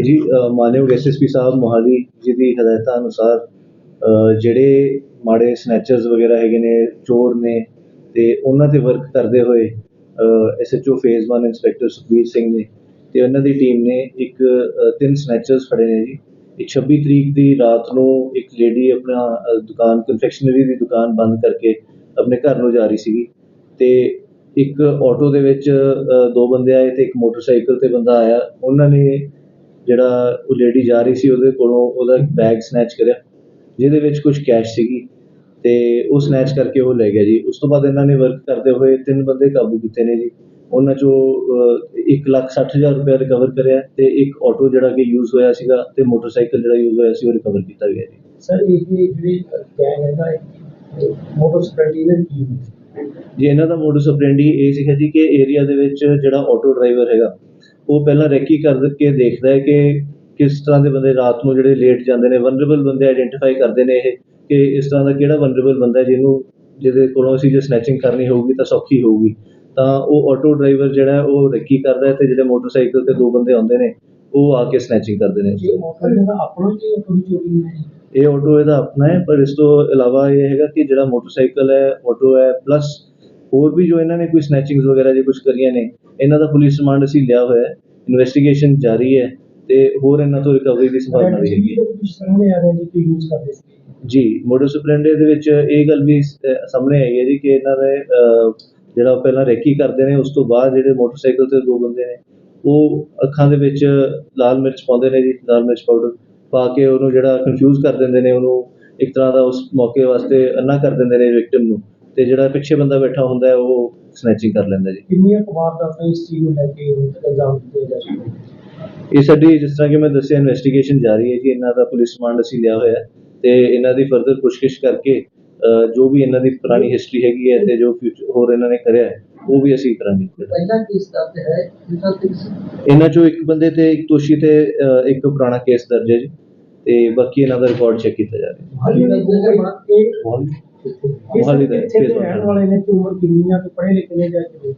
ਅ, ਮਾਨਯੋਗ ਐਸਐਸਪੀ ਸਾਹਿਬ ਮੋਹਾਲੀ ਜੀ ਦੀ ਹਦਾਇਤਾਂ ਅਨੁਸਾਰ ਜਿਹੜੇ ਮਾੜੇ ਸਨੈਚਰਸ ਵਗੈਰਾ ਹੈਗੇ ਨੇ ਚੋਰ ਨੇ ਤੇ ਉਹਨਾਂ ਤੇ ਵਰਕ ਕਰਦੇ ਹੋਏ SHO phase 1 inspector Sukhbir Singh ਨੇ ਤੇ ਉਹਨਾਂ ਦੀ ਟੀਮ ਨੇ ਇੱਕ ਤਿੰਨ ਸਨੈਚਰਸ ਫੜੇ ਨੇ ਜੀ। ਇੱਕ 26 ਤਰੀਕ ਦੀ ਰਾਤ ਨੂੰ ਇੱਕ ਲੇਡੀ ਆਪਣਾ ਦੁਕਾਨ ਕਨਫੈਕਸ਼ਨਰੀ ਦੀ ਦੁਕਾਨ ਬੰਦ ਕਰਕੇ ਆਪਣੇ ਘਰ ਨੂੰ ਜਾ ਰਹੀ ਸੀਗੀ ਤੇ ਇੱਕ ਆਟੋ ਦੇ ਵਿੱਚ ਦੋ ਬੰਦੇ ਆਏ ਤੇ ਇੱਕ ਮੋਟਰਸਾਈਕਲ ਤੇ ਬੰਦਾ ਆਇਆ। ਉਹਨਾਂ ਨੇ ਜਿਹੜਾ ਉਹ ਲੇਡੀ ਜਾ ਰਹੀ ਸੀ ਉਹਦੇ ਕੋਲੋਂ ਉਹਦਾ ਬੈਗ ਸਨੈਚ ਕਰਿਆ ਜਿਹਦੇ ਵਿੱਚ ਕੁਝ ਕੈਸ਼ ਸੀਗੀ ਤੇ ਉਹ ਸਨੈਚ ਕਰਕੇ ਉਹ ਲੈ ਗਿਆ ਜੀ। ਉਸ ਤੋਂ ਬਾਅਦ ਇਹਨਾਂ ਨੇ ਵਰਕ ਕਰਦੇ ਹੋਏ ਤਿੰਨ ਬੰਦੇ ਕਾਬੂ ਕੀਤੇ ਨੇ ਜੀ। ਉਹਨਾਂ ਚੋਂ ਅ, ਇੱਕ ਲੱਖ ਸੱਠ ਹਜ਼ਾਰ ਰੁਪਏ ਰਿਕਵਰ ਕਰਿਆ ਤੇ ਇੱਕ ਆਟੋ ਜਿਹੜਾ ਕਿ ਯੂਜ਼ ਹੋਇਆ ਸੀਗਾ ਤੇ ਮੋਟਰਸਾਈਕਲ ਜਿਹੜਾ ਯੂਜ਼ ਹੋਇਆ ਸੀ ਉਹ ਰਿਕਵਰ ਕੀਤਾ ਗਿਆ ਜੀ। ਸਰ ਇਹ ਜਿਹੜੀ ਗੈਂਗ ਹੈਗਾ ਮੋਟਰ ਸਪਰੈਡੀ ਨੇ ਕੀ ਜੀ ਇਹਨਾਂ ਦਾ ਮੋਡਸ ਆਪਰੈਂਡੀ ਇਹ ਸੀਗਾ ਜੀ ਕਿ ਏਰੀਆ ਦੇ ਵਿੱਚ ਜਿਹੜਾ ਆਟੋ ਡਰਾਈਵਰ ਹੈਗਾ, ਉਹ ਪਹਿਲਾਂ ਰੈਕੀ ਕਰ ਕੇ ਦੇਖਦਾ ਹੈ ਕਿ ਕਿਸ ਤਰ੍ਹਾਂ ਦੇ ਬੰਦੇ ਰਾਤ ਨੂੰ ਜਿਹੜੇ ਲੇਟ ਜਾਂਦੇ ਨੇ ਵਨਰੇਬਲ ਬੰਦੇ ਆਈਡੈਂਟੀਫਾਈ ਕਰਦੇ ਨੇ ਇਹ ਕਿ ਇਸ ਤਰ੍ਹਾਂ ਦਾ ਕਿਹੜਾ ਵਨਰੇਬਲ ਬੰਦਾ ਜਿਹਨੂੰ, ਜਿਹਦੇ ਕੋਲੋਂ ਅਸੀਂ ਜੇ ਸਨੈਚਿੰਗ ਕਰਨੀ ਹੋਊਗੀ ਤਾਂ ਸੌਖੀ ਹੋਊਗੀ। ਤਾਂ ਉਹ ਆਟੋ ਡਰਾਈਵਰ ਜਿਹੜਾ ਉਹ ਰੈਕੀ ਕਰਦਾ ਹੈ ਤੇ ਜਿਹੜੇ ਮੋਟਰਸਾਈਕਲ ਤੇ ਦੋ ਬੰਦੇ ਆਉਂਦੇ ਨੇ, ਉਹ ਆ ਕੇ ਸਨੈਚਿੰਗ ਕਰਦੇ ਨੇ। ਆਪਣਾ ਜੀ ਚੋਰੀ ਹੈ। ਇਹ ਆਟੋ ਇਹਦਾ ਆਪਣਾ ਹੈ ਪਰ ਇਸ ਤੋਂ ਇਲਾਵਾ ਇਹ ਹੈਗਾ ਕਿ ਜਿਹੜਾ ਮੋਟਰਸਾਈਕਲ ਹੈ ਆਟੋ ਹੈ ਪਲੱਸ ਹੋਰ ਵੀ ਜੋ ਇਹਨਾਂ ਨੇ ਕੋਈ ਸਨੈਚਿੰਗਸ ਵਗੈਰਾ ਜੇ ਕੁਝ ਕਰੀਆਂ ਨੇ ਇਹਨਾਂ ਦਾ ਪੁਲਿਸ ਰਿਮਾਂਡ ਅਸੀਂ ਲਿਆ ਹੋਇਆ ਹੈ ਇਨਵੈਸਟੀਗੇਸ਼ਨ ਜਾਰੀ ਹੈ ਤੇ ਹੋਰ ਇਹਨਾਂ ਤੋਂ ਰਿਕਵਰੀ ਦੀ ਸੰਭਾਵਨਾ ਵੀ ਹੈਗੀ ਹੈ ਕੁਝ ਸਾਹਮਣੇ ਆ ਰਿਹਾ ਜੀ ਕਿ ਯੂਜ਼ ਕਰਦੇ ਸੀ? ਜੀ ਮੋਡਸ ਆਪਰੈਂਡੀ ਦੇ ਵਿੱਚ ਇਹ ਗੱਲ ਵੀ ਸਾਹਮਣੇ ਆਈ ਹੈ ਜੀ ਕਿ ਇਹਨਾਂ ਦੇ ਅਹ, ਜਿਹੜਾ ਪਹਿਲਾਂ ਰੈਕੀ ਕਰਦੇ ਨੇ ਉਸ ਤੋਂ ਬਾਅਦ ਜਿਹੜੇ ਮੋਟਰਸਾਈਕਲ ਤੇ ਦੋ ਬੰਦੇ ਨੇ ਉਹ ਅੱਖਾਂ ਦੇ ਵਿੱਚ ਲਾਲ ਮਿਰਚ ਪਾਉਂਦੇ ਨੇ ਜੀ ਲਾਲ ਮਿਰਚ ਪਾਊਡਰ ਪਾ ਕੇ ਉਹਨੂੰ ਜਿਹੜਾ ਕਨਫਿਊਜ਼ ਕਰ ਦਿੰਦੇ ਨੇ ਉਹਨੂੰ ਇੱਕ ਤਰ੍ਹਾਂ ਦਾ ਉਸ ਮੌਕੇ ਵਾਸਤੇ ਅੰਨਾ ਕਰ ਦਿੰਦੇ ਨੇ ਵਿਕਟਿਮ ਨੂੰ ਤੇ ਜਿਹੜਾ ਪਿੱਛੇ ਬੰਦਾ ਬੈਠਾ ਹੁੰਦਾ ਉਹ ਸਨੈਚਿੰਗ ਕਰ ਲੈਂਦਾ ਜੀ। ਕਿੰਨੀਆਂ ਦਾ ਇਸ ਚੀਜ਼ ਨੂੰ ਲੈ ਕੇ ਇਲਜ਼ਾਮ ਦਿੱਤੇ ਜਾ ਨੇ? ਇਹ ਸਾਡੀ ਜਿਸ ਤਰ੍ਹਾਂ ਕਿ ਮੈਂ ਦੱਸਿਆ ਇਨਵੈਸਟੀਗੇਸ਼ਨ ਜਾਰੀ ਹੈ ਜੀ ਇਹਨਾਂ ਦਾ ਪੁਲਿਸ ਰਿਮਾਂਡ ਅਸੀਂ ਲਿਆ ਹੋਇਆ ਤੇ ਇਹਨਾਂ ਦੀ ਫਰਦਰ ਪੁੱਛਗਿੱਛ ਕਰਕੇ ਜੋ ਵੀ ਇਹਨਾਂ ਦੀ ਪੁਰਾਣੀ ਹਿਸਟਰੀ ਹੈਗੀ ਹੈ ਤੇ ਜੋ ਫਿਊਚਰ ਹੋਰ ਇਹਨਾਂ ਨੇ ਕਰਿਆ ਹੈ ਉਹ ਵੀ ਅਸੀਂ ਕਰਾਂਗੇ। ਪਹਿਲਾ ਕੇਸ ਦਰਜ ਹੈ ਇਹਨਾਂ ਚੋਂ ਇੱਕ ਬੰਦੇ ਤੇ ਇੱਕ ਦੋਸ਼ੀ ਤੇ ਇੱਕ ਪੁਰਾਣਾ ਕੇਸ ਦਰਜ ਹੈ ਜੀ ਤੇ ਬਾਕੀ ਇਹਨਾਂ ਦਾ ਰਿਕਾਰਡ ਚੈੱਕ ਕੀਤਾ ਜਾ ਰਿਹਾ ਹੈ। ਹਾਲੀ ਦਾ ਇਹ ਮੋਹਾਲੀ? ਦਾ ਇੱਥੇ ਦੇ ਰਹਿਣ ਵਾਲੇ ਨੇ ਤੇ ਉਮਰ ਕਿੰਨੀ ਆ ਤੇ ਪੜ੍ਹੇ ਲਿਖੇ ਨੇ ਜਾਂ ਕਿਵੇਂ?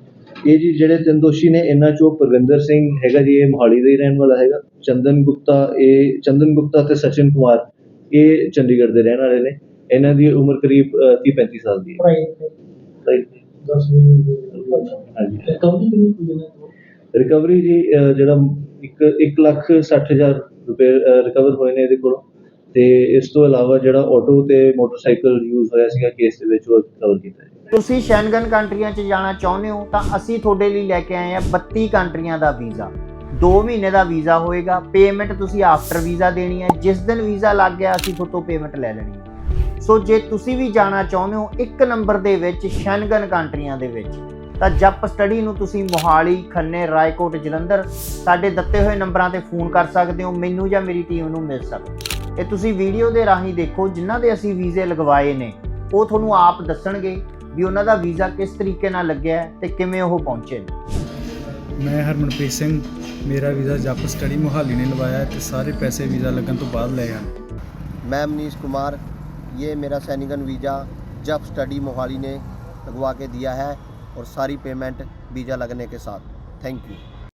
ਇਹ ਜੀ ਜਿਹੜੇ ਤਿੰਨ ਦੋਸ਼ੀ ਨੇ ਇਹਨਾਂ ਚੋਂ ਪਰਵਿੰਦਰ ਸਿੰਘ ਹੈਗਾ ਜੀ ਇਹ ਮੋਹਾਲੀ ਦਾ ਹੀ ਰਹਿਣ ਵਾਲਾ ਹੈਗਾ। ਚੰਦਨ ਗੁਪਤਾ ਇਹ ਚੰਦਨ ਗੁਪਤਾ ਤੇ ਸਚਿਨ ਕੁਮਾਰ ਇਹ ਚੰਡੀਗੜ੍ਹ ਦੇ ਰਹਿਣ ਵਾਲੇ ਨੇ। ਇਹਨਾਂ ਦੀ ਉਮਰ ਕਰੀਬ 30 35 ਸਾਲ ਦੀ ਹੈ। 10ਵੀਂ ਹਾਂਜੀ। ਤੇ ਕੌਣੀ ਕਿੰਨੀ ਕੁ ਜਨਾ ਤੋਂ ਰਿਕਵਰੀ ਜੀ ਜਿਹੜਾ ਇੱਕ ਇੱਕ ਲੱਖ ਸੱਠ ਹਜ਼ਾਰ ਰੁਪਏ ਰਿਕਵਰ ਹੋਏ ਨੇ ਇਹਦੇ ਕੋਲੋਂ। ਤੇ ਇਸ ਤੋਂ ਇਲਾਵਾ ਜਿਹੜਾ ਆਟੋ ਤੇ ਮੋਟਰਸਾਈਕਲ ਯੂਜ਼ ਹੋਇਆ ਸੀਗਾ ਕੇਸ ਦੇ ਵਿੱਚ ਉਹ ਰਿਕਵਰ ਕੀਤਾ ਹੈ ਤੁਸੀਂ ਸ਼ੈਂਗਨ ਕੰਟਰੀਆਂ 'ਚ ਜਾਣਾ ਚਾਹੁੰਦੇ ਹੋ ਤਾਂ ਅਸੀਂ ਤੁਹਾਡੇ ਲਈ ਲੈ ਕੇ ਆਏ ਹਾਂ 32 ਕੰਟਰੀਆਂ ਦਾ ਵੀਜ਼ਾ। 2 ਮਹੀਨੇ ਦਾ ਵੀਜ਼ਾ ਹੋਏਗਾ ਪੇਮੈਂਟ ਤੁਸੀਂ ਆਫਟਰ ਵੀਜ਼ਾ ਦੇਣੀ ਹੈ ਜਿਸ ਦਿਨ ਵੀਜ਼ਾ ਲੱਗ ਗਿਆ ਅਸੀਂ ਤੁਹਾਡੇ ਤੋਂ ਪੇਮੈਂਟ ਲੈ ਲੈਣੀ ਹੈ। ਸੋ ਜੇ ਤੁਸੀਂ ਵੀ ਜਾਣਾ ਚਾਹੁੰਦੇ ਹੋ ਇੱਕ ਨੰਬਰ ਦੇ ਵਿੱਚ ਸ਼ੈਨਗਨ ਕੰਟਰੀਆਂ ਦੇ ਵਿੱਚ ਤਾਂ ਜੱਪ ਸਟੱਡੀ ਨੂੰ ਤੁਸੀਂ ਮੋਹਾਲੀ ਖੰਨੇ ਰਾਏਕੋਟ ਜਲੰਧਰ ਸਾਡੇ ਦਿੱਤੇ ਹੋਏ ਨੰਬਰਾਂ ਤੇ ਫੋਨ ਕਰ ਸਕਦੇ ਹੋ ਮੈਨੂੰ ਜਾਂ ਮੇਰੀ ਟੀਮ ਨੂੰ ਮਿਲ ਸਕਦੇ ਇਹ ਤੁਸੀਂ ਵੀਡੀਓ ਦੇ ਰਾਹੀਂ ਦੇਖੋ ਜਿਨ੍ਹਾਂ ਦੇ ਅਸੀਂ ਵੀਜ਼ੇ ਲਗਵਾਏ ਨੇ ਉਹ ਤੁਹਾਨੂੰ ਆਪ ਦੱਸਣਗੇ ਵੀ ਉਹਨਾਂ ਦਾ ਵੀਜ਼ਾ ਕਿਸ ਤਰੀਕੇ ਨਾਲ ਲੱਗਿਆ ਤੇ ਕਿਵੇਂ ਉਹ ਪਹੁੰਚੇ ਨੇ। ਮੈਂ ਹਰਮਨਪ੍ਰੀਤ ਸਿੰਘ ਮੇਰਾ ਵੀਜ਼ਾ ਜੱਪ ਸਟੱਡੀ ਮੋਹਾਲੀ ਨੇ ਲਵਾਇਆ ਤੇ ਸਾਰੇ ਪੈਸੇ ਵੀਜ਼ਾ ਲੱਗਣ ਤੋਂ ਬਾਅਦ ਲਏ ਹਨ। ਮੈਂ ਮਨੀਸ਼ ਕੁਮਾਰ ये मेरा सैनिकन वीज़ा जब स्टडी मोहाली ने लगवा के दिया है और सारी पेमेंट वीज़ा लगने के साथ थैंक यू